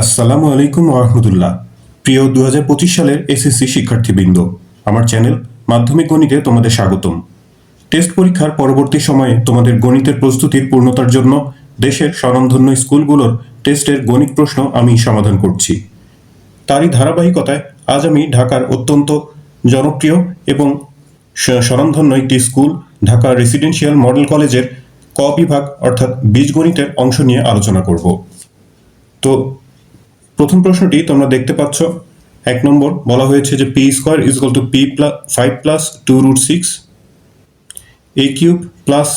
আসসালামু আলাইকুম রহমতুল্লাহ। প্রিয় দু হাজার পঁচিশ সালের এসএসসি শিক্ষার্থীবৃন্দ, আমার চ্যানেল মাধ্যমিক গণিতে তোমাদের স্বাগতম। টেস্ট পরীক্ষার পরবর্তী সময়ে তোমাদের গণিতের প্রস্তুতির পূর্ণতার জন্য দেশের স্বনামধন্য স্কুলগুলোর টেস্টের গণিত প্রশ্ন আমি সমাধান করছি। তারই ধারাবাহিকতায় আজ আমি ঢাকার অত্যন্ত জনপ্রিয় এবং স্বনামধন্য একটি স্কুল ঢাকা রেসিডেন্সিয়াল মডেল কলেজের ক বিভাগ অর্থাৎ বীজগণিতের অংশ নিয়ে আলোচনা করব। তো প্রথম প্রশ্নটি তোমরা দেখতে পাচ্ছ। এক নম্বর, বলা হয়েছে যে P square is equal to P plus five plus two root six. A cube plus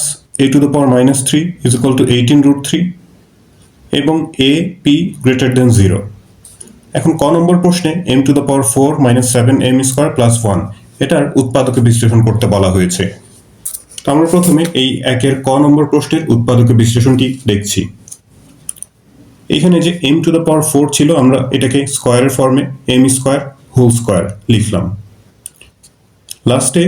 A to the power minus three is equal to eighteen root three এবং A P greater than zero. এখন ক নম্বর প্রশ্নে M to the power four minus seven M square plus one, এটার উৎপাদকে বিশ্লেষণ করতে বলা হয়েছে। তো আমরা প্রথমে এই একের ক নম্বর প্রশ্নের উৎপাদকে বিশ্লেষণটি দেখছি। এখানে যে M to the power four ছিল, আমরা এটাকে স্কোয়ারের ফর্মে এম স্কোয়ার হোল স্কোয়ার লিখলাম। লাস্টে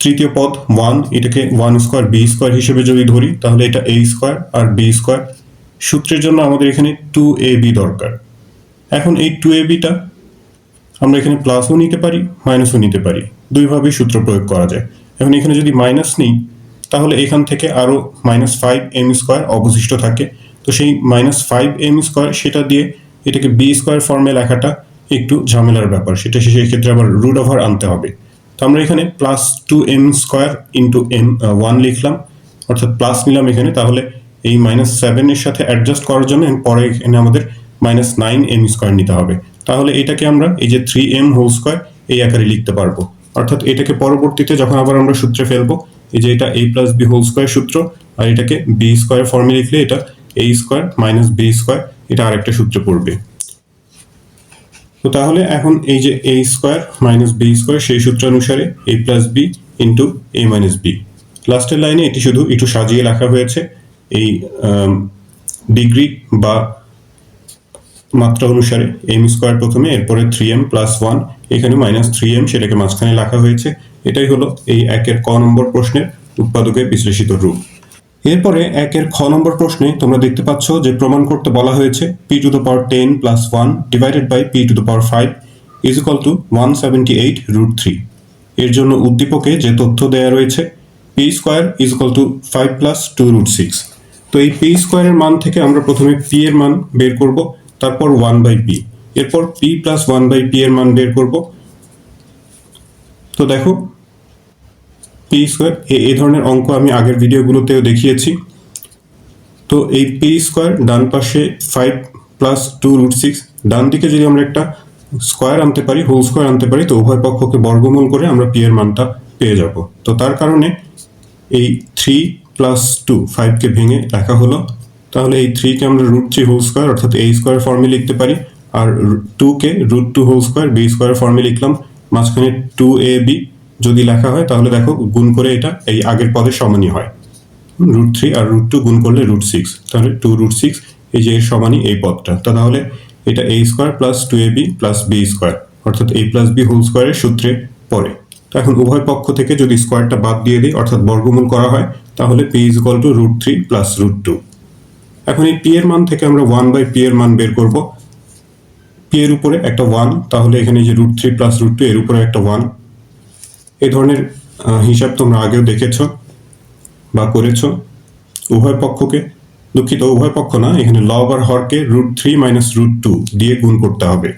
তৃতীয় পদ ওয়ান এটাকে ওয়ান স্কোয়ার বি স্কোয়ার হিসেবে যদি ধরি, তাহলে এটা এ স্কোয়ার আর বি স্কোয়ার সূত্রের জন্য আমাদের এখানে টু এ বি দরকার। এখন এই টু এ বিটা আমরা এখানে প্লাসও নিতে পারি মাইনাসও নিতে পারি। দুইভাবেই সূত্র প্রয়োগ করা যায়। এখন এখানে যদি মাইনাস নিই, তাহলে এখান থেকে আরও মাইনাস ফাইভ এম স্কোয়ার অবশিষ্ট থাকে। তো সেই মাইনাস ফাইভ এম স্কোয়ার সেটা দিয়ে এটাকে বি স্কোয়ার ফর্মে লেখাটা একটু ঝামেলার ব্যাপার। সেটা সেই ক্ষেত্রে আবার রুট ওভার আনতে হবে। তো আমরা এখানে plus two M square into M one লিখলাম। অর্থাৎ প্লাস নিলাম এখানে, তাহলে এই মাইনাস সেভেনের সাথে অ্যাডজাস্ট করার জন্য পরে এখানে আমাদের মাইনাস নাইন এম স্কোয়ার নিতে হবে। তাহলে এটাকে আমরা এই যে থ্রি এম হোল স্কোয়ার এই আকারে লিখতে পারব। অর্থাৎ এটাকে পরবর্তীতে যখন আবার আমরা সূত্রে ফেলব, এই যে এটা A plus B whole square সূত্র, আর এটাকে বি স্কোয়ার ফর্মে লিখলে এটা A square minus B square এটা আরেকটা সূত্রে পড়বে। তো তাহলে এখন এই যে A square minus B square সেই সূত্র অনুসারে A plus B into A minus B লাস্টের লাইনে এটি শুধু একটু সাজিয়ে লেখা হয়েছে, এই ডিগ্রি বা মাত্রা অনুসারে এম স্কোয়ার প্রথমে, এরপরে থ্রি এম প্লাস ওয়ান এখানে মাইনাস থ্রি এম সেটাকে মাঝখানে লেখা হয়েছে। এটাই হলো এই একের ক নম্বর প্রশ্নের উৎপাদকের বিশ্লেষিত রূপ। এরপরে একের খ নম্বর প্রশ্নে তোমরা দেখতে পাচ্ছ যে প্রমাণ করতে বলা হয়েছে P to the power ten plus one divided by P to the power five is equal to one seventy eight root three এর জন্য উদ্দীপকে যে তথ্য দেয়া রয়েছে P square is equal to five plus two root six তো এই P স্কোয়ারের মান থেকে আমরা প্রথমে পি এর মান বের করব, তারপর ওয়ান বাই পি এরপর P plus one by P এর মান বের করব। তো দেখো পি স্কোয়ার এই ধরনের অঙ্ক আমি আগের ভিডিওগুলোতেও দেখিয়েছি। তো এই পি স্কোয়ার ডান পাশে five plus two root six ডান দিকে যদি আমরা একটা স্কোয়ার আনতে পারি হোল স্কোয়ার আনতে পারি, তো উভয় পক্ষকে বর্গমূল করে আমরা পি এর মানটা পেয়ে যাব। তো তার কারণে এই থ্রি প্লাস টু ফাইভকে ভেঙে লেখা হলো। তাহলে এই থ্রিকে আমরা রুট থ্রি হোল স্কোয়ার অর্থাৎ এই স্কোয়ার ফর্মে লিখতে পারি, আর টুকে root two whole square B square ফর্মে লিখলাম, মাঝখানে টু এ বি যদি লেখা হয়, তাহলে দেখো গুণ করে এটা এই আগের পদের সমানই হয়। রুট থ্রি আর রুট টু গুণ করলে রুট সিক্স তাহলে টু রুট সিক্স এই যে এর সমানই এই পদটা। তো তাহলে এটা A square plus two A B plus B square অর্থাৎ এ প্লাস বি হোল স্কোয়ারের সূত্রে পড়ে। তো এখন উভয় পক্ষ থেকে যদি স্কোয়ারটা বাদ দিয়ে দিই, অর্থাৎ বর্গমূল করা হয়, তাহলে P is equal to root three plus root two এখন এই পি এর মান থেকে আমরা ওয়ান বাই পি এর মান বের করব। পি এর উপরে একটা ওয়ান তাহলে এখানে যে root three plus root two এর উপরে একটা ওয়ান এই ধরনের হিসাব তোমরা আগেও দেখেছ বা করেছ উভয় পক্ষকে। দুঃখিত, উভয় পক্ষ না, এখানে লব আর হরকে root three minus root two দিয়ে গুণ করতে হবে।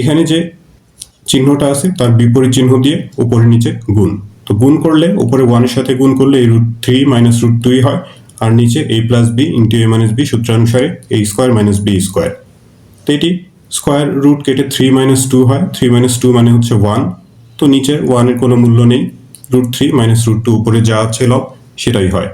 এখানে যে চিহ্নটা আছে, তার বিপরীত চিহ্ন দিয়ে উপরে নিচে গুণ। তো গুণ করলে উপরে ওয়ানের সাথে গুণ করলে এই রুট থ্রি মাইনাস রুট টুই হয়, আর নিচে A plus B into A minus B সূত্রানুসারে A square minus B square তো এটি স্কোয়ার রুট কেটে থ্রি মাইনাস টু হয় থ্রি মাইনাস টু মানে হচ্ছে ওয়ান তো নিচে ওয়ানের কোনো মূল্য নেই। Root three minus root two উপরে যা আছে লব সেটাই হয়।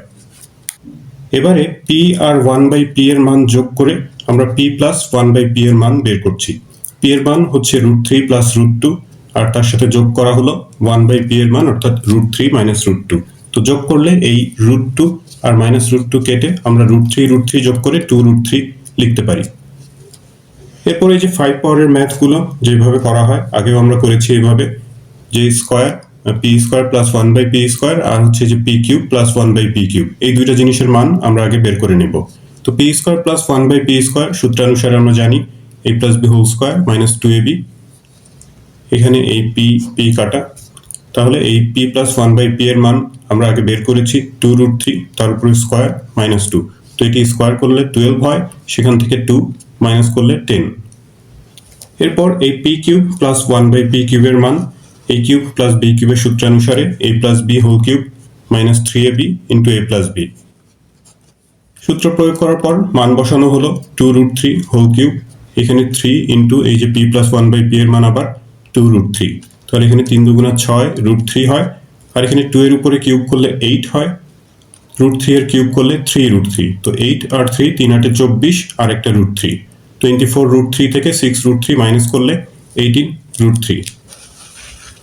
এবারে P R one by P এর মান যোগ করে আমরা P plus one by P এর মান বের করছি। পি এর মান হচ্ছে root three plus root two আর তার সাথে যোগ করা হলো ওয়ান বাই পি এর মান, অর্থাৎ root three minus root two তো যোগ করলে এই রুট টু আর মাইনাস রুট টু কেটে আমরা রুট থ্রি রুট থ্রি যোগ করে টু রুট থ্রি লিখতে পারি। এরপরে এই যে ফাইভ পাওয়ারের ম্যাথগুলো যেভাবে করা হয়, আগেও আমরা করেছি এইভাবে যে square P square plus one by P square আর হচ্ছে যে P cube plus one by P cube এই দুইটা জিনিসের মান আমরা আগে বের করে নেব। তো P square plus one by P square সূত্রানুসারে আমরা জানি A plus B whole square minus two A B এখানে এই পি পি কাটা। তাহলে এই P plus one by P এর মান আমরা আগে বের করেছি টু রুট থ্রি তার উপরে স্কোয়ার মাইনাস টু তো এটি স্কোয়ার করলে টুয়েলভ হয়, সেখান থেকে টু মাইনাস করলে টেন এরপর এই P cube plus one by P কিউবের মান এ কিউব প্লাস বি কিউবের সূত্রানুসারে A plus B whole cube minus three A B into A plus B সূত্র প্রয়োগ করার পর মান বসানো হলো two root three whole cube এখানে থ্রি ইন্টু এই যে P plus one by P এর মান আবার টু রুট থ্রি তাহলে এখানে তিন দুগুণা ছয় রুট থ্রি হয়, আর এখানে টু এর উপরে কিউব করলে এইট হয় রুট থ্রি এর কিউব করলে থ্রি রুট থ্রি তো এইট আর থ্রি তিন আটে চব্বিশ আর একটা root three twenty four root three থেকে সিক্স রুট থ্রি মাইনাস করলে এইটিন রুট থ্রি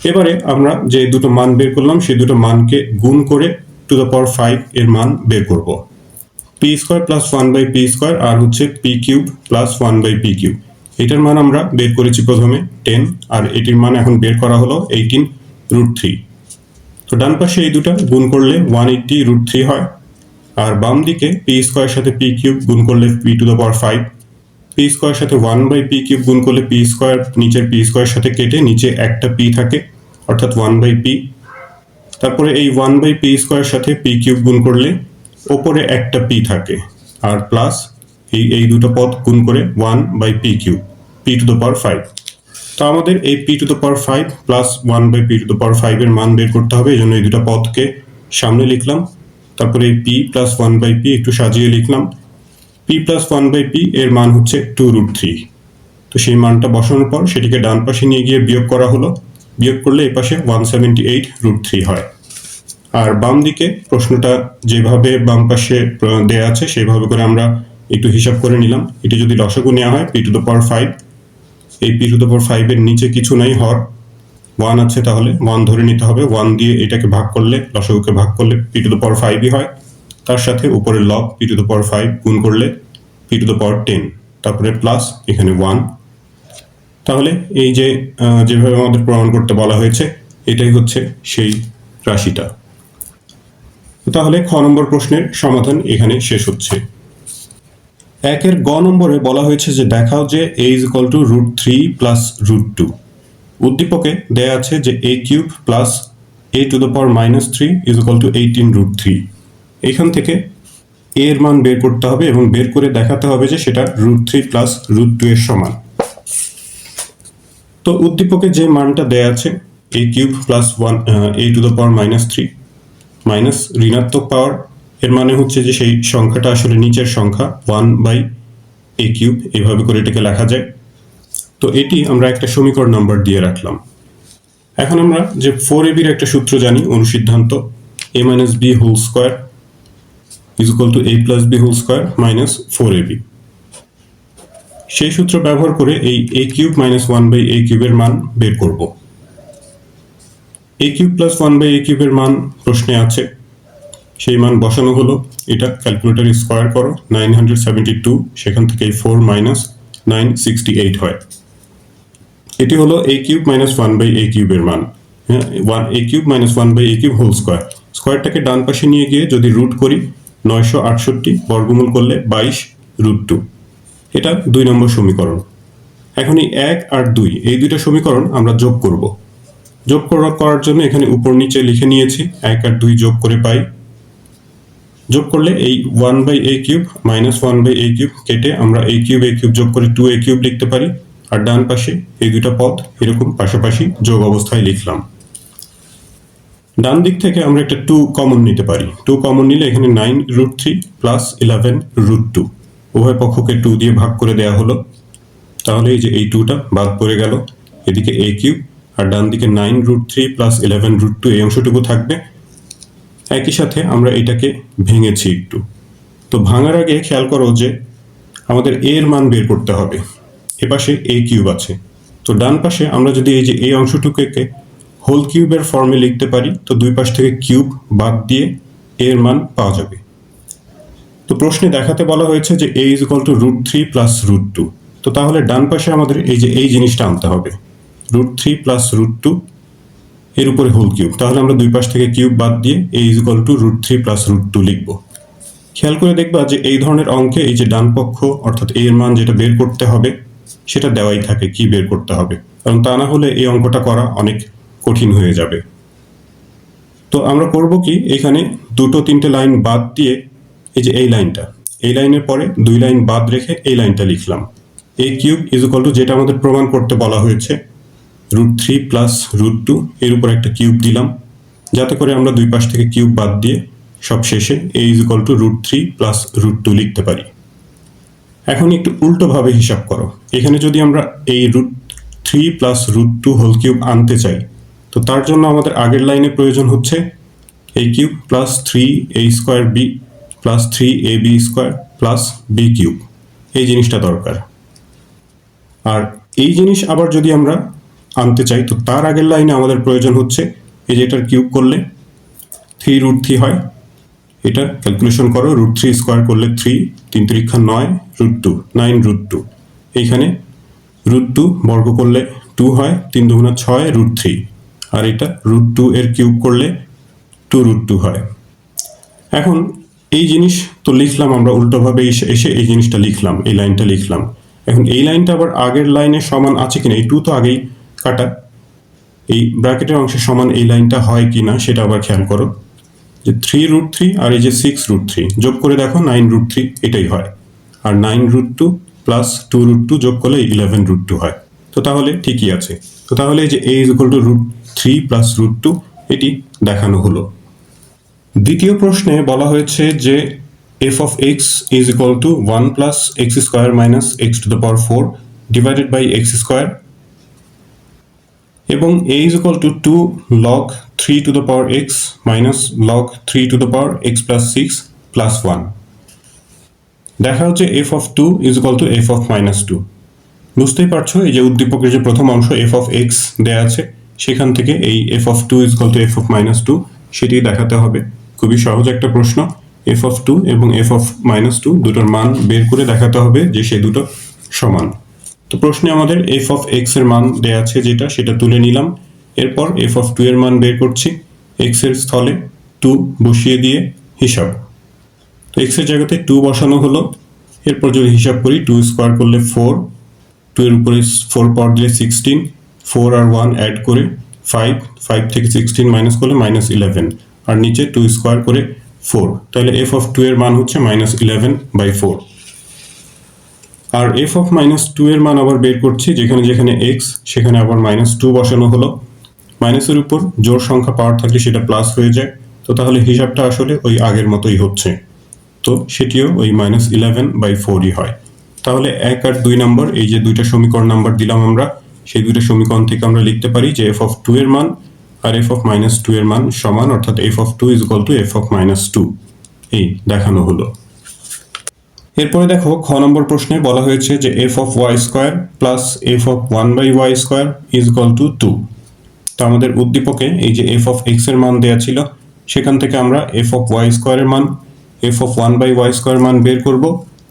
এবারে আমরা যে দুটো মান বের করলাম, সেই দুটো মানকে গুণ করে টু দ্য পাওয়ার ফাইভ এর মান বের করব। P square plus one by P square আর হচ্ছে P cube plus one by P cube এটার মান আমরা বের করেছি প্রথমে টেন আর এটির মান এখন বের করা হলো এইটিন রুট থ্রি তো ডান পাশে এই দুটা গুণ করলে ওয়ান এইটটি রুট থ্রি হয়, আর বাম দিকে পি স্কোয়ার সাথে পি কিউব গুণ করলে P to the power five P square সাথে ওয়ান বাই পি কিউব গুণ করলে পি স্কোয়ার নিচের পি স্কোয়ার সাথে কেটে নিচে একটা পি থাকে। অর্থাৎ ওয়ান বাই পি তারপরে এই ওয়ান বাই পি স্কোয়ার সাথে পি কিউব গুণ করলে ওপরে একটা পি থাকে। আর প্লাস এই এই দুটো পদ গুণ করে one by P cube P to the power five তো আমাদের এই P to the power five plus one by P to the power ফাইভের মান বের করতে হবে, এই জন্য এই দুটো পদকে সামনে লিখলাম। তারপরে এই P plus one by P একটু সাজিয়ে লিখলাম। P plus one by P এর মান হচ্ছে টু রুট থ্রি তো সেই মানটা বসানোর পর সেটিকে ডান পাশে নিয়ে গিয়ে বিয়োগ করা হলো। বিয়োগ করলে এই পাশে one seventy eight root three হয়। আর বাম দিকে প্রশ্নটা যেভাবে বাম পাশে দেয়া আছে সেইভাবে করে আমরা একটু হিসাব করে নিলাম। এটি যদি লসাগু নেওয়া হয় P to the power five এই পি টু দ্য পাওয়ার ফাইভের নিচে কিছু নাই, হর। ওয়ান আছে তাহলে ওয়ান ধরে নিতে হবে। ওয়ান দিয়ে এটাকে ভাগ করলে লসাগুকে ভাগ করলে পি টু দ্য পাওয়ার ফাইভই হয়। তার সাথে উপরে লব P to the power five গুণ করলে P to the power ten তারপরে প্লাস এখানে ওয়ান তাহলে এই যে যেভাবে আমাদের প্রমাণ করতে বলা হয়েছে, এটাই হচ্ছে সেই রাশিটা। তাহলে খ নম্বর প্রশ্নের সমাধান এখানে শেষ হচ্ছে। একের গ নম্বরে বলা হয়েছে যে, দেখাও যে A is equal to root three plus root two উদ্দীপকে দেয়া আছে যে A cube plus A to the power minus three is equal to eighteen root three এখান থেকে এর মান বের করতে হবে এবং বের করে দেখাতে হবে যে, সেটা root three plus root two এর সমান। তো উদ্দীপকে যে মানটা দেয়া আছে A cube plus one A to the power minus three minus ঋণাত্মক পাওয়ার এর মানে হচ্ছে যে সেই সংখ্যাটা আসলে নিচের সংখ্যা ওয়ান বাই এ কিউব এইভাবে করে এটাকে লেখা যায়। তো এটি আমরা একটা সমীকরণ নাম্বার দিয়ে রাখলাম। এখন আমরা যে ফোর এবির একটা সূত্র জানি, অনুসিদ্ধান্ত A minus B whole square is equal to A plus B whole square minus four AB সেই সূত্র ব্যবহার করে এই A cube minus one by A কিউবের মান বের করব। A cube plus one by A কিউবের মান প্রশ্নে আছে। সেই মান বসানো হলো। এটা ক্যালকুলেটর স্কোয়ার করো। নাইন হান্ড্রেড সেভেন্টি টু, সেখান থেকে four minus nine sixty eight হয়। এটি হলো A cube minus one by A কিউবের মান। হ্যাঁ one A cube minus one by A cube whole square. স্কোয়ারটাকে ডান পাশে নিয়ে গিয়ে যদি রুট করি, নয়শো আটষট্টি বর্গমূল করলে বাইশ রুট টু। এটা দুই নম্বর সমীকরণ। এখন এই এক আর দুই, এই দুইটা সমীকরণ আমরা যোগ করব। যোগ করা- করার জন্য এখানে উপর নিচে লিখে নিয়েছি, এক আর দুই যোগ করে পাই। যোগ করলে এই one by A cube minus one by A cube কেটে আমরা এ কিউব এ কিউব যোগ করে টু এ কিউব লিখতে পারি। আর ডান পাশে এই দুইটা পদ, এরকম পাশাপাশি যোগ অবস্থায় লিখলাম। ডান দিক থেকে আমরা একটা টু কমন নিতে পারি। টু কমন নিলে এখানে nine root three plus eleven root two উভয় পক্ষকে টু দিয়ে ভাগ করে দেওয়া হলো। তাহলে এই যে এই টুটা বাদ পড়ে গেল। এদিকে এ কিউব আর ডান দিকে nine root three plus eleven root two এই অংশটুকু থাকবে। একই সাথে আমরা এটাকে ভেঙেছি একটু। তো ভাঙার আগে খেয়াল করো যে আমাদের এর মান বের করতে হবে। এপাশে এ কিউব আছে। তো ডান পাশে আমরা যদি এই যে এই অংশটুকুকে হোল কিউবের ফর্মে লিখতে পারি, তো দুই পাশ থেকে কিউব বাদ দিয়ে এর মান পাওয়া যাবে। তো প্রশ্নে দেখাতে বলা হয়েছে যে A is equal to root three plus root two তো তাহলে ডান পাশে আমাদের এই যে, এই জিনিসটা আনতে হবে। Root three plus root two এর উপরে হোল কিউব তাহলে আমরা দুই পাশ থেকে কিউব বাদ দিয়ে A is equal to root three plus root two লিখব। খেয়াল করে দেখবা যে এই ধরনের অঙ্কে এই যে ডান পক্ষ, অর্থাৎ এর মান যেটা বের করতে হবে, সেটা দেওয়াই থাকে কি বের করতে হবে। কারণ তা না হলে এই অঙ্কটা করা অনেক কঠিন হয়ে যাবে। তো আমরা করব কি, এখানে দুটো তিনটে লাইন বাদ দিয়ে এই যে এই লাইনটা, এই লাইনের পরে দুই লাইন বাদ রেখে এই লাইনটা লিখলাম। A cube is equal to যেটা আমাদের প্রমাণ করতে বলা হয়েছে root three plus root two এর উপর একটা কিউব দিলাম। যাতে করে আমরা দুই পাশ থেকে কিউব বাদ দিয়ে সব শেষে a is equal to root three plus root two লিখতে পারি। এখন একটু উল্টোভাবে হিসাব করো। এখানে যদি আমরা এই root three plus root two whole cube আনতে চাই, তো তার জন্য আমাদের আগের লাইনে প্রয়োজন হচ্ছে a cube plus three a square b plus three a b square plus b cube এই জিনিসটা দরকার। আর এই জিনিস আবার যদি আমরা আনতে চাই, তো তার আগের লাইনে আমাদের প্রয়োজন হচ্ছে এই যে এটার কিউব করলে থ্রি রুট থ্রি হয়। এটা ক্যালকুলেশন করো রুট থ্রি স্কোয়ার করলে থ্রি তিন তিরিক্ষা নয় root two nine root two এইখানে রুট টু বর্গ করলে টু হয়, তিন দুগুণা ছয় রুট থ্রি আর এটা রুট টু এর কিউব করলে টু রুট টু হয়। এখন এই জিনিস তো লিখলাম, আমরা উল্টোভাবে এসে এই জিনিসটা লিখলাম, এই লাইনটা লিখলাম। এখন এই লাইনটা আবার আগের লাইনের সমান আছে কিনা? এই টু তো আগেই কাটা। এই ব্র্যাকেটের অংশের সমান এই লাইনটা হয় কি না সেটা আবার খেয়াল করো। যে থ্রি রুট থ্রি আর এই যে সিক্স রুট থ্রি যোগ করে দেখো নাইন রুট থ্রি এটাই হয়। আর nine root two plus two root two যোগ করলে ইলেভেন রুট টু হয়। তো তাহলে ঠিকই আছে। তো তাহলে এই যে a is equal to root three plus root two এটি দেখানো হলো। দ্বিতীয় প্রশ্নে বলা হয়েছে যে f of x is equal to one plus x square minus x to the power four divided by x square এবং a is equal to two log three to the power x minus log three to the power x plus six plus one দেখা হচ্ছে f of two is equal to f of minus two বুঝতেই পারছ, এই যে উদ্দীপকের যে প্রথম অংশ এফ অফ এক্স দেয়া আছে, সেখান থেকে এই f of two is equal to f of minus two সেটি দেখাতে হবে। খুবই সহজ একটা প্রশ্ন এফ অফ টু এবং এফ অফ মাইনাস টু দুটোর মান বের করে দেখাতে হবে যে সে দুটো সমান। তো প্রশ্নে আমাদের এফ অফ এক্সের মান দেয়া আছে যেটা, সেটা তুলে নিলাম। এরপর এফ অফ টু এর মান বের করছি এক্সের স্থলে টু বসিয়ে দিয়ে হিসাব। তো এক্সের জায়গাতে টু বসানো হলো, এরপর যদি হিসাব করি টু স্কোয়ার করলে ফোর টু এর উপরে ফোর পাওয়ার দিলে সিক্সটিন ফোর আর ওয়ান অ্যাড করে ফাইভ ফাইভ থেকে সিক্সটিন মাইনাস করলে মাইনাস ইলেভেন আর নিচে টু স্কোয়ার করে ফোর তাহলে এফ অফ টু এর মান হচ্ছে মাইনাস ইলেভেন বাই ফোর আর এফ অফ মাইনাস টু এর মান আবার বের করছি, যেখানে যেখানে এক্স সেখানে আবার মাইনাস টু বসানো হলো। মাইনাসের উপর জোর সংখ্যা পাওয়ার থাকলে সেটা প্লাস হয়ে যায়। তো তাহলে হিসাবটা আসলে ওই আগের মতোই হচ্ছে। তো সেটিও ওই মাইনাস ইলেভেন বাই ফোরই হয়। তাহলে এক আর দুই নম্বর এই যে দুইটা সমীকরণ নাম্বার দিলাম আমরা, সেই দুইটা সমীকরণ থেকে আমরা লিখতে পারি যে এফ অফ টু এর মান আর এফ অফ মাইনাস টু এর মান সমান, অর্থাৎ f of two is equal to f of minus two এই দেখানো হলো। এরপরে দেখো, খ নম্বর প্রশ্নে বলা হয়েছে যে f of y square plus f of one by y square is equal to two তো আমাদের উদ্দীপকে এই যে এফ অফ এক্সের মান দেওয়া ছিল, সেখান থেকে আমরা এফ অফ ওয়াই স্কোয়ারের মান f of one by y square মান বের করব।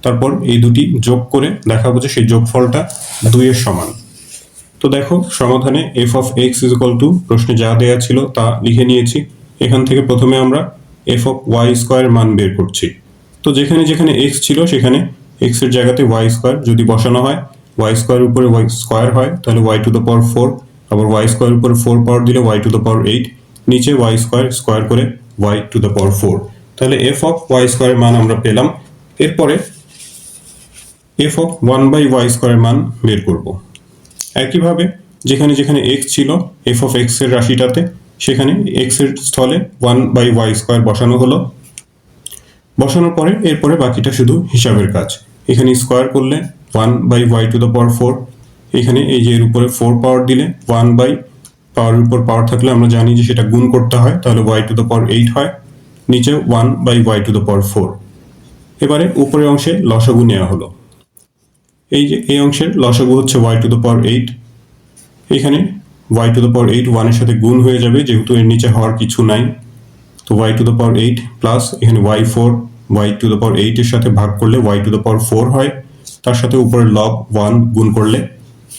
তারপর এই দুটি যোগ করে দেখাবো যে সেই যোগফলটা দুইয়ের সমান। তো দেখো, সমাধানে f of x is equal to প্রশ্নে যা দেয়া ছিল তা লিখে নিয়েছি। এখান থেকে প্রথমে আমরা এফ অফ ওয়াই স্কোয়ার মান বের করছি। তো যেখানে যেখানে এক্স ছিল, সেখানে এক্সের জায়গাতে ওয়াই স্কোয়ার যদি বসানো হয় ওয়াই স্কোয়ার উপরে ওয়াই স্কোয়ার হয়, তাহলে y to the power four আবার ওয়াই স্কোয়ার উপরে ফোর পাওয়ার দিলে y to the power eight নিচে ওয়াই স্কোয়ার স্কোয়ার করে y to the power four তাহলে এফ অফ ওয়াই স্কোয়ারের মান আমরা পেলাম। এরপরে f of one by y স্কোয়ারের মান বের করব। একইভাবে যেখানে যেখানে এক্স ছিল এফ অফ এক্সের রাশিটাতে, সেখানে এক্সের স্থলে ওয়ান বাই ওয়াই স্কোয়ার বসানো হলো। বসানোর পরে এরপরে বাকিটা শুধু হিসাবের কাজ। এখানে স্কোয়ার করলে one by y to the power four এখানে এই যে এর উপরে ফোর পাওয়ার দিলে ওয়ান বাই পাওয়ারের উপর পাওয়ার থাকলে আমরা জানি যে সেটা গুণ করতে হয়, তাহলে y to the power eight হয়, নিচে one by y to the power four এবারে উপরের অংশে লসাগু নেওয়া হলো। এই যে, এই অংশের লসাগু হচ্ছে y to the power eight এখানে y to the power eight ওয়ানের সাথে গুণ হয়ে যাবে, যেহেতু এর নিচে হওয়ার কিছু নাই। তো y to the power eight plus এখানে y four y to the power এইটের সাথে ভাগ করলে y to the power four হয়। তার সাথে উপরে লব ওয়ান গুণ করলে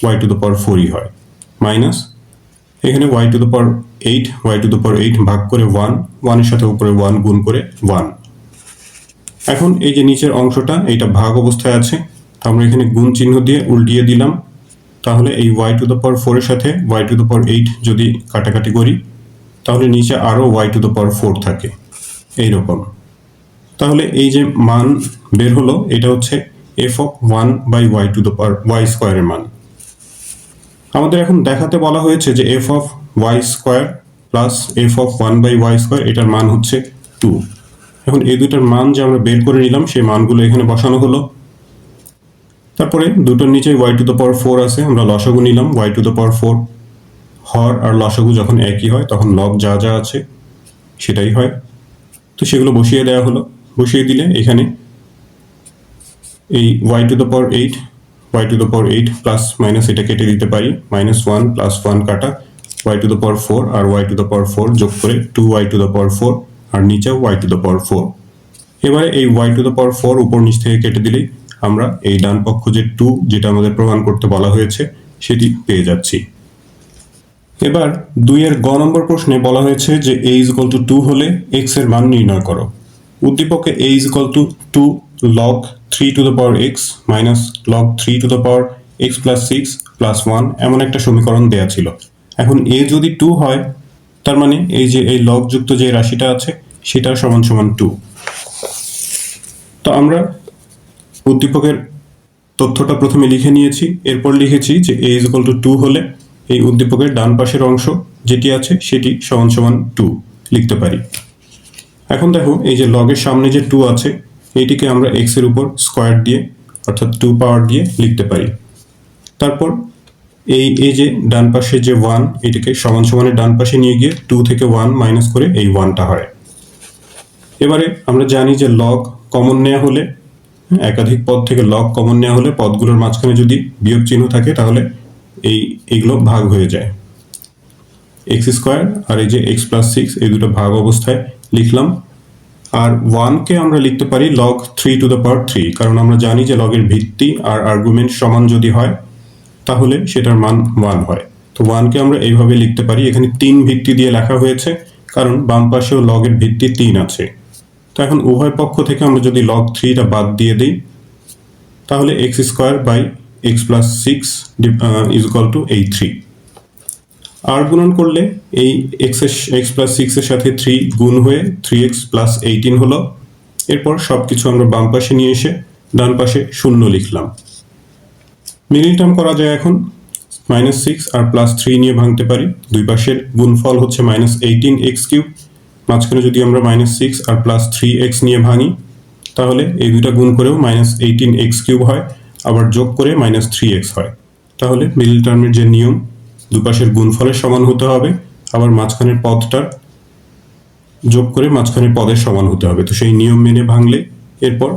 ওয়াই টু দ্য পাওয়ার ফোরই হয়। মাইনাস এখানে y to the power eight y to the power eight ভাগ করে ওয়ান ওয়ানের সাথে উপরে ওয়ান গুণ করে ওয়ান এখন এই যে নিচের অংশটা, এইটা ভাগ অবস্থায় আছে। আমরা এখানে গুণ চিহ্ন দিয়ে উল্টিয়ে দিলাম। তাহলে এই ওয়াই টু দ্য পাওয়ার ফোরের সাথে y to the power eight যদি কাটাকাটি করি, তাহলে নিচে আরও y to the power four থাকে। এইরকম। তাহলে এই যে মান বের হলো, এটা হচ্ছে f of one by y to the power y স্কোয়ারের মান। আমাদের এখন দেখাতে বলা হয়েছে যে f of y square plus f of one by y square এটার মান হচ্ছে টু এখন এই দুটার মান যে আমরা বের করে নিলাম, সেই মানগুলো এখানে বসানো হলো। তারপরে দুটোর নিচে y to the power four আছে, আমরা লসাগু নিলাম y to the power four হর আর লসাগু যখন একই হয়, তখন লব যা যা আছে সেটাই হয়। তো সেগুলো বসিয়ে দেওয়া হলো। বসিয়ে দিলে এখানে এই y to the power eight y to the power eight plus minus এটা কেটে দিতে পারি মাইনাস ওয়ান প্লাস ওয়ান কাটা y to the power four R y to the power four যোগ করে two y to the power four আর নিচে y to the power four এবারে এই y to the power four উপর নিচ থেকে কেটে দিলেই আমরা এই ডান পক্ষ যে টু যেটা আমাদের প্রমাণ করতে বলা হয়েছে, সেটি পেয়ে যাচ্ছি। এবার দুইয়ের গ নম্বর প্রশ্নে বলা হয়েছে যে a is equal to two হলে এক্সের মান নির্ণয় করো। উদ্দীপকে a is equal to two log three to the power x minus log three to the power x plus six plus one এমন একটা সমীকরণ দেয়া ছিল। এখন এ যদি টু হয়, তার মানে এই যে এই লগযুক্ত যে রাশিটা আছে সেটা সমান সমান টু তো আমরা উদ্দীপকের তথ্যটা প্রথমে লিখে নিয়েছি, এরপর লিখেছি যে এ ইজ টু টু হলে এই উদ্দীপকের ডান পাশের অংশ যেটি আছে সেটি সমান সমান টু লিখতে পারি। এখন দেখো, এই যে লগের সামনে যে টু আছে এইটিকে আমরা এক্সের উপর স্কোয়ার দিয়ে, অর্থাৎ টু পাওয়ার দিয়ে লিখতে পারি। তারপর এই এই যে ডান পাশে যে ওয়ান এটাকে সমান সমানের ডান পাশে নিয়ে গিয়ে টু থেকে ওয়ান মাইনাস করে এই ওয়ানটা হয়। এবারে আমরা জানি যে লগ কমন নেওয়া হলে একাধিক পদ থেকে লগ কমন নেওয়া হলে পদগুলোর মাঝখানে যদি বিয়োগ চিহ্ন থাকে তাহলে এই, এইগুলো ভাগ হয়ে যায়। এক্স স্কোয়ার আর এই যে এক্স প্লাস সিক্স, এই দুটো ভাগ অবস্থায় লিখলাম। আর ওয়ানকে আমরা লিখতে পারি log three to the power three, কারণ আমরা জানি যে লগের ভিত্তি আর আর্গুমেন্ট সমান যদি হয়, তাহলে সেটার মান ওয়ান হয়। তো ওয়ানকে আমরা এইভাবে লিখতে পারি। এখানে তিন ভিত্তি দিয়ে লেখা হয়েছে, কারণ বাম পাশেও লগের ভিত্তি তিন আছে। তো এখন উভয় পক্ষ থেকে আমরা যদি লগ থ্রিটা বাদ দিয়ে দিই, তাহলে x square by x plus six is equal to এই থ্রি আর গুণন করলে এই এক্স এক্স প্লাস সিক্সের সাথে থ্রি গুণ হয়ে থ্রি এক্স প্লাস এইটিন হলো। এরপর সব কিছু আমরা বাম পাশে নিয়ে এসে ডান পাশে শূন্য লিখলাম। মিডিল টার্ম করা যায় এখন। মাইনাস সিক্স আর প্লাস থ্রি নিয়ে ভাঙতে পারি। দুই পাশের গুণফল হচ্ছে মাইনাস এইটিন এক্স কিউব মাঝখানে যদি আমরা মাইনাস সিক্স আর প্লাস থ্রি এক্স নিয়ে ভাঙি, তাহলে এই দুইটা গুণ করেও মাইনাস এইটিন এক্স কিউব হয়, আবার যোগ করে মাইনাস থ্রি এক্স হয়। তাহলে মিডিল টার্মের যে নিয়ম, দুপাশের গুণফলের সমান হতে হবে, আবার মাঝখানের পদটার যোগ করে মাঝখানের পদের সমান হতে হবে। তো সেই নিয়ম মেনে ভাঙলে এরপর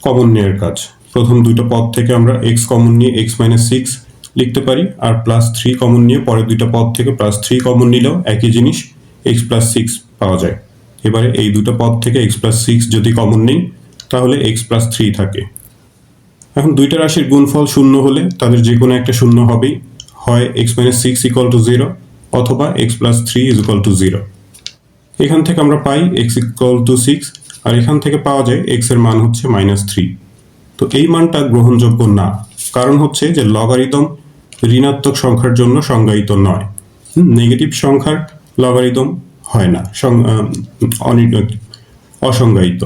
কমন নেওয়ার কাজ। প্রথম দুটো পদ থেকে আমরা এক্স কমন নিয়ে এক্স মাইনাস সিক্স লিখতে পারি, আর প্লাস থ্রি কমন নিয়ে পরের দুইটা পদ থেকে প্লাস থ্রি কমন নিলেও একই জিনিস এক্স প্লাস সিক্স পাওয়া যায়। এবারে এই দুটো পদ থেকে এক্স প্লাস সিক্স যদি কমন নেই, তাহলে এক্স প্লাস থ্রি থাকে। এখন দুইটা রাশির গুণফল শূন্য হলে তাদের যে কোনো একটা শূন্য হবেই। হয় x minus six equal to zero অথবা x plus three is equal to zero এখান থেকে আমরা পাই এক্স ইকুয়াল টু সিক্স আর এখান থেকে পাওয়া যায় এক্সের মান হচ্ছে মাইনাস থ্রি তো এই মানটা গ্রহণযোগ্য না। কারণ হচ্ছে যে, লগারিদম ঋণাত্মক সংখ্যার জন্য সংজ্ঞায়িত নয়। নেগেটিভ সংখ্যার লগারিদম হয় না অসংজ্ঞায়িত।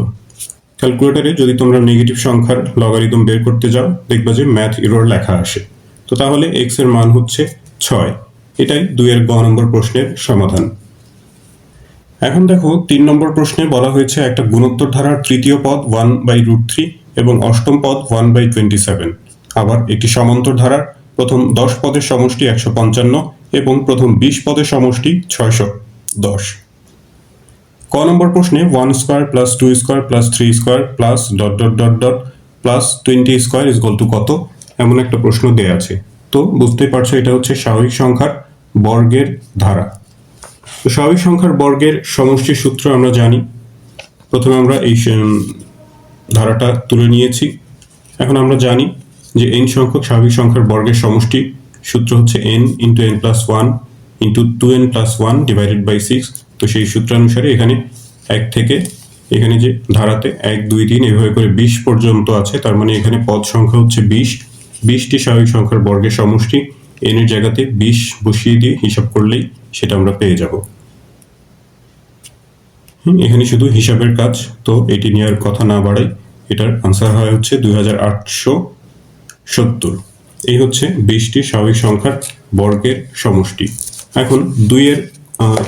ক্যালকুলেটরে যদি তোমরা নেগেটিভ সংখ্যার লগারিদম বের করতে যাও, দেখবা যে ম্যাথ এরর লেখা আসে তো তাহলে এক্সের মান হচ্ছে ছয়। এটাই দুইয়ের গ নম্বর প্রশ্নের সমাধান। এখন দেখো, তিন নম্বর প্রশ্নে বলা হয়েছে একটা গুণোত্তর ধারার তৃতীয় পদ ওয়ান বাই রুট থ্রি এবং অষ্টম পদ ওয়ান বাই টোয়েন্টি সেভেন আবার একটি সমান্তর ধারার প্রথম দশ পদের সমষ্টি একশো পঞ্চান্ন এবং প্রথম বিশ পদের সমষ্টি ছয়শো দশ। ক নম্বর প্রশ্নে one square plus two square plus three square plus dot dot dot dot plus twenty square is to কত? এমন একটা প্রশ্ন দেয়া আছে। তো বুঝতেই পারছ এটা হচ্ছে স্বাভাবিক সংখ্যার বর্গের ধারা। তো স্বাভাবিক সংখ্যার বর্গের সমষ্টির সূত্র আমরা জানি। প্রথমে আমরা এই ধারাটা তুলে নিয়েছি। এখন আমরা জানি যে এন সংখ্যক স্বাভাবিক সংখ্যার বর্গের সমষ্টি সূত্র হচ্ছে n into n plus one into two n plus one divided by six তো সেই সূত্রানুসারে এখানে এক থেকে এখানে যে ধারাতে এক, দুই, তিন, এভাবে করে বিশ পর্যন্ত আছে, তার মানে এখানে পদ সংখ্যা হচ্ছে বিশ। বিশটি স্বাভাবিক সংখ্যার বর্গের সমষ্টি এন এর জায়গাতে বিশ বসিয়ে দিয়ে হিসাব করলেই সেটা আমরা পেয়ে যাব। এখানে শুধু হিসাবের কাজ, তো এটি নেওয়ার কথা না বাড়াই। এটার আনসার হয় হচ্ছে দুই হাজার আটশো সত্তর। এই হচ্ছে বিশটি স্বাভাবিক সংখ্যার বর্গের সমষ্টি। এখন দুইয়ের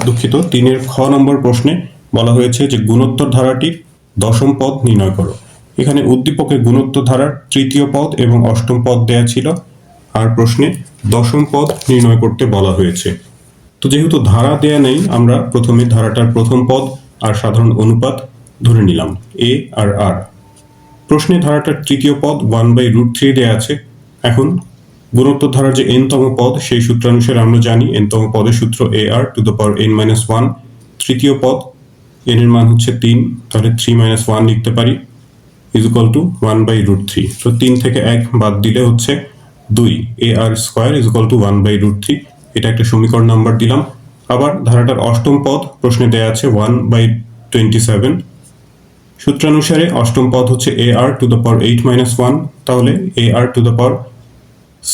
দুঃখিত, তিনের খ নম্বর প্রশ্নে বলা হয়েছে যে গুণোত্তর ধারাটির দশম পদ নির্ণয় করো। এখানে উদ্দীপকের গুণোত্তর ধারার তৃতীয় পদ এবং অষ্টম পদ দেয়া ছিল। আর প্রশ্নে দশম পদ নির্ণয় করতে বলা হয়েছে। তো যেহেতু ধারা দেয়া নেই, আমরা প্রথমে ধারাটার প্রথম পদ আর সাধারণ অনুপাত ধরে নিলাম, এ আর আর। প্রশ্নে ধারাটার তৃতীয় পদ ওয়ান বাই রুট থ্রি দেয়া আছে। এখন গুণোত্তর ধারার যে এনতম পদ, সেই সূত্রানুসারে আমরা জানি এনতম পদের সূত্র a r to the power n minus one তৃতীয় পদ এন এর মান হচ্ছে তিন, তাহলে থ্রি মাইনাস ওয়ান লিখতে পারি is equal to one by root three তো তিন থেকে এক বাদ দিলে হচ্ছে দুই a r square is equal to one by root three এটা একটা সমীকরণ নাম্বার দিলাম। আবার ধারাটার অষ্টম পদ, প্রশ্নে দেয়া আছে ওয়ান বাই টোয়েন্টি সেভেন সূত্রানুসারে অষ্টম পদ হচ্ছে a r to the power eight minus one তাহলে a r to the power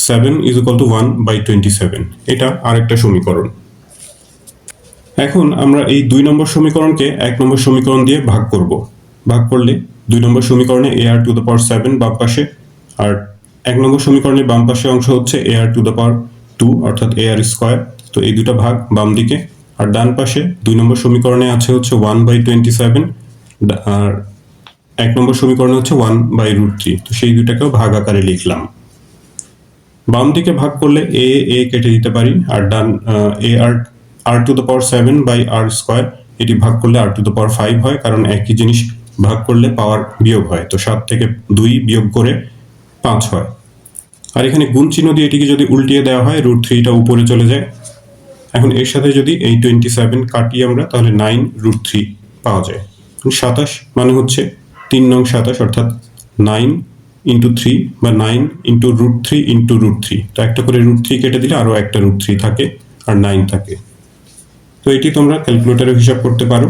seven is equal to one by twenty seven এটা আরেকটা সমীকরণ। এখন আমরা এই দুই নম্বর সমীকরণকে এক নম্বর সমীকরণ দিয়ে ভাগ করব। ভাগ করলে দুই নম্বর সমীকরণে a r to the power seven বাম পাশে, আর এক নম্বর সমীকরণের বাম পাশে অংশ হচ্ছে a r to the power two অর্থাৎ এ আর স্কোয়ার তো এই দুটো ভাগ বাম দিকে, আর ডান পাশে দুই নম্বর সমীকরণে আছে হচ্ছে ওয়ান বাই টোয়েন্টি সেভেন আর এক নম্বর সমীকরণে হচ্ছে ওয়ান বাই রুট থ্রি তো সেই দুটাকেও ভাগ আকারে লিখলাম। বাম দিকে ভাগ করলে এ এ কেটে দিতে পারি, আর ডান a r r to the power seven by r square, এটি ভাগ করলে r to the power five হয়, কারণ একই জিনিস ভাগ করলে পাওয়ার বিয়োগ হয়, তো সাত থেকে দুই বিয়োগ করে পাঁচ হয়। আর এখানে গুণ চিহ্ন দিয়ে এটিকে যদি উল্টিয়ে দেওয়া হয়, রুট থ্রিটা উপরে চলে যায়। এখন এর সাথে যদি এই টোয়েন্টি সেভেন কাটিয়ে আমরা, তাহলে নাইন রুট থ্রি পাওয়া যায়। সাতাশ মানে হচ্ছে তিন নং সাতাশ, অর্থাৎ নাইন ইন্টু থ্রি বা nine into root three into root three তো একটা করে রুট থ্রি কেটে দিলে আরও একটা রুট থ্রি থাকে আর নাইন থাকে। তো এটি তোমরা ক্যালকুলেটারে হিসাব করতে পারো।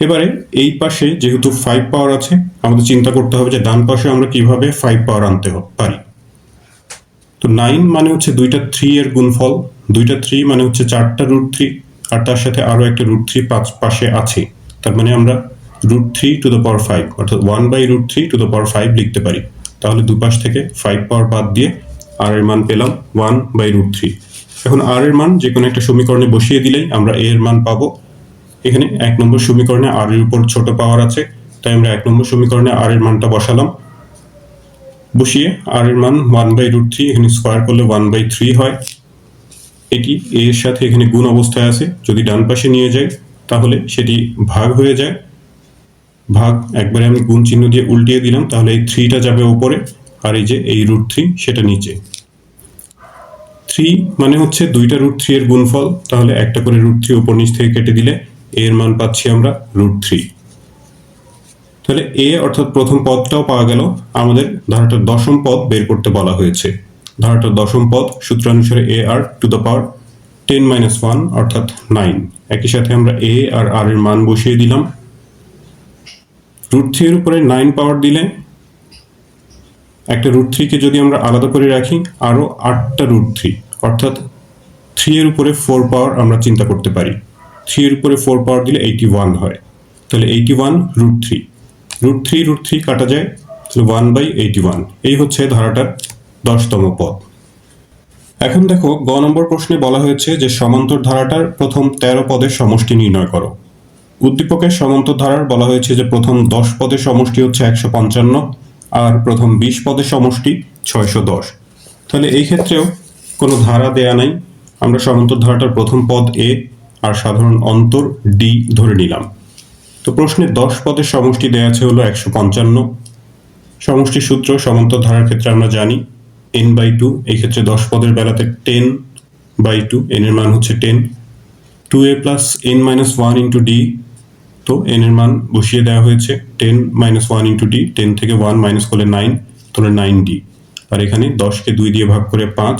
এবারে এই পাশে যেহেতু ফাইভ পাওয়ার আছে, আমাদের চিন্তা করতে হবে যে ডান পাশে আমরা কীভাবে ফাইভ পাওয়ার আনতে পারি। তো নাইন মানে হচ্ছে দুইটা থ্রি এর গুণফল, দুইটা থ্রি মানে হচ্ছে চারটা রুট থ্রি আর তার সাথে আরও একটা রুট থ্রি পাঁচ পাশে আছে। তার মানে আমরা root three to the power five অর্থাৎ one by root three to the power five লিখতে পারি। তাহলে দুপাশ থেকে ফাইভ পাওয়ার বাদ দিয়ে আর এর মান পেলাম ওয়ান বাই রুট থ্রি এখন আর এর মান যে কোনো একটা সমীকরণে বসিয়ে দিলেই আমরা এ এর মান পাবো। এখানে এক নম্বর সমীকরণে আর এর উপর ছোট পাওয়ার আছে, তাই আমরা এক নম্বর সমীকরণে আর এর মানটা বসালাম। বসিয়ে আর এর মান ওয়ান বাই রুট থ্রি এখানে স্কোয়ার করলে ওয়ান বাই থ্রি হয়। এটি এর সাথে এখানে গুণ অবস্থায় আছে, যদি ডান পাশে নিয়ে যাই তাহলে সেটি ভাগ হয়ে যায়। ভাগ, একবারে আমি গুণ চিহ্ন দিয়ে উল্টিয়ে দিলাম, তাহলে এই থ্রিটা যাবে ওপরে আর এই যে এই রুট থ্রি সেটা নিচে। থ্রি মানে হচ্ছে দুইটা রুট থ্রি এর গুণফল, তাহলে একটা করে রুট থ্রি উপর নিচ থেকে কেটে দিলে এর মান পাচ্ছি আমরা রুট থ্রি তাহলে এ অর্থাৎ প্রথম পদটাও পাওয়া গেল, আমাদের ধারাটার দশম পদ বের করতে বলা হয়েছে। ধারাটার দশম পদ, সূত্রানুসারে a r to the power ten minus one অর্থাৎ নাইন একই সাথে আমরা এ আর আর এর মান বসিয়ে দিলাম রুট থ্রি এর উপরে নাইন পাওয়ার দিলে একটা রুট থ্রিকে যদি আমরা আলাদা করে রাখি আরও আটটা রুট থ্রি অর্থাৎ থ্রি এর উপরে ফোর পাওয়ার আমরা চিন্তা করতে পারি। থ্রি এর উপরে ফোর পাওয়ার দিলে এইটি ওয়ান হয়। তাহলে eighty one root three root three root three কাটা যায়, তাহলে ওয়ান বাই এইটি ওয়ান এই হচ্ছে ধারাটার দশতম পদ এখন দেখো, গ নম্বর প্রশ্নে বলা হয়েছে যে সমান্তর ধারাটার প্রথম তেরো পদের সমষ্টি নির্ণয় করো। উদ্দীপকের সমান্তর ধারার বলা হয়েছে যে প্রথম দশ পদের সমষ্টি হচ্ছে একশো পঞ্চান্ন আর প্রথম বিশ পদের সমষ্টি ছয়শো দশ। তাহলে এই ক্ষেত্রেও কোনো ধারা দেয়া নাই। আমরা সমান্তর ধারাটার প্রথম পদ এ আর সাধারণ অন্তর ডি ধরে নিলাম। তো প্রশ্নে দশ পদের সমষ্টি দেয়া আছে হলো একশো পঞ্চান্ন। সমষ্টি সূত্র সমান্তর ধারার ক্ষেত্রে আমরা জানি এন বাই টু, এই ক্ষেত্রে দশ পদের বেলাতে টেন বাই টু এন এর মান হচ্ছে ten. Two a plus n minus one into d তো এন এর মান বসিয়ে দেওয়া হয়েছে ten minus one into d ten থেকে ওয়ান মাইনাস করলে নাইন তাহলে নাইন ডি আর এখানে দশকে দুই দিয়ে ভাগ করে পাঁচ,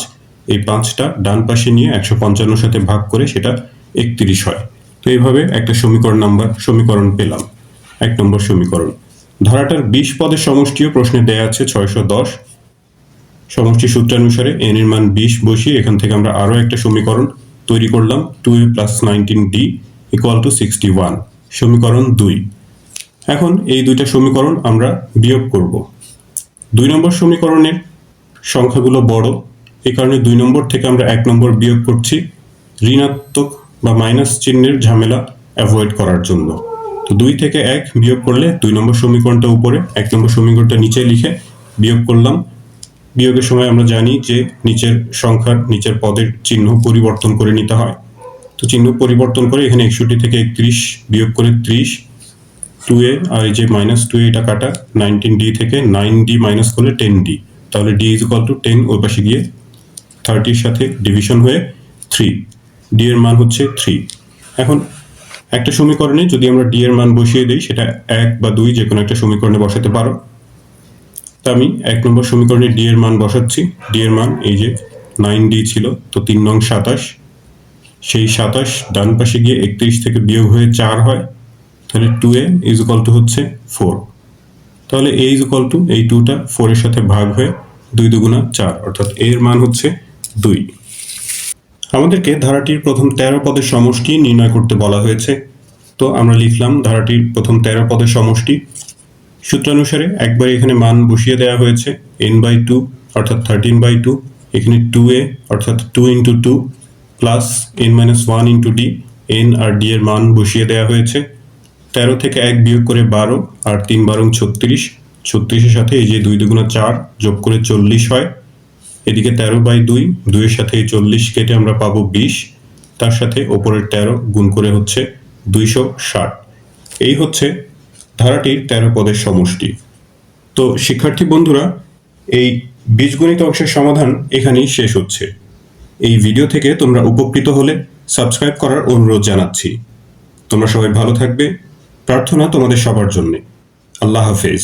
এই পাঁচটা ডান পাশে নিয়ে একশো পঞ্চান্নর সাথে ভাগ করে সেটা একত্রিশ হয়। তো এইভাবে একটা সমীকরণ নাম্বার সমীকরণ পেলাম। এক নম্বর সমীকরণ। ধারাটার বিশ পদের সমষ্টিও প্রশ্নে দেয়া আছে ছয়শো দশ। সমষ্টি সূত্রানুসারে এন এর মান বিশ বসিয়ে এখান থেকে আমরা আরও একটা সমীকরণ তৈরি করলাম two a plus nineteen d equal to sixty one সমীকরণ দুই। এখন এই দুইটা সমীকরণ আমরা বিয়োগ করব। দুই নম্বর সমীকরণের সংখ্যাগুলো বড় এই কারণে দুই নম্বর থেকে আমরা এক নম্বর বিয়োগ করছি ঋণাত্মক বা মাইনাস চিহ্নের ঝামেলা অ্যাভয়েড করার জন্য। তো দুই থেকে এক বিয়োগ করলে দুই নম্বর সমীকরণটা উপরে, এক নম্বর সমীকরণটা নিচে লিখে বিয়োগ করলাম। বিয়োগের সময় আমরা জানি যে নিচের সংখ্যার নিচের পদের চিহ্ন পরিবর্তন করে নিতে হয়। তো চিহ্ন পরিবর্তন করে এখানে একষট্টি থেকে একত্রিশ বিয়োগ করে ত্রিশ টু এ আর এই যে মাইনাস টু এটা কাটা নাইনটিন ডি থেকে নাইন ডি মাইনাস করলে টেন ডি তাহলে d is equal to ten ওর পাশে গিয়ে থার্টির সাথে ডিভিশন হয়ে থ্রি ডি এর মান হচ্ছে থ্রি এখন একটা সমীকরণে যদি আমরা ডি এর মান বসিয়ে দিই, সেটা এক বা দুই যে কোনো একটা সমীকরণে বসাতে পারো। তা আমি এক নম্বর সমীকরণে ডি এর মান বসাচ্ছি। ডি এর মান এই যে নাইন ডি ছিল, তো তিন নং সাতাশ। সেই সাতাশ, ডান পাশে গিয়ে একত্রিশ থেকে বিয়োগ হয়ে চার হয়, তাহলে two a is equal to হচ্ছে ফোর তাহলে এ ইজ ইকাল টু এই টুটা ফোরের সাথে ভাগ হয়ে দুই দুগুণা চার, অর্থাৎ এর মান হচ্ছে দুই। আমাদেরকে ধারাটির প্রথম তেরো পদের সমষ্টি নির্ণয় করতে বলা হয়েছে। তো আমরা লিখলাম ধারাটির প্রথম তেরো পদের সমষ্টি। সূত্রানুসারে একবার এখানে মান বসিয়ে দেওয়া হয়েছে এন বাই টু অর্থাৎ থার্টিন বাই টু এখানে টু এ অর্থাৎ two into two plus n minus one into d n আর ডি এর মান বসিয়ে দেওয়া হয়েছে। তেরো থেকে এক বিয়োগ করে বারো, আর তিন বারং ছত্রিশ। ছত্রিশের সাথে এই যে দুই দুগুণা চার যোগ করে চল্লিশ হয়। এদিকে তেরো বাই দুই, দুইয়ের সাথে এই চল্লিশ কেটে আমরা পাবো বিশ। তার সাথে ওপরের তেরো গুণ করে হচ্ছে দুইশো ষাট। এই হচ্ছে ধারাটির তেরো পদের সমষ্টি। তো শিক্ষার্থী বন্ধুরা, এই বীজগণিত অংশের সমাধান এখানেই শেষ হচ্ছে। এই ভিডিও থেকে তোমরা উপকৃত হলে সাবস্ক্রাইব করার অনুরোধ জানাচ্ছি। তোমরা সবাই ভালো থাকবে। প্রার্থনা তোমাদের সবার জন্যে। আল্লাহ হাফেজ।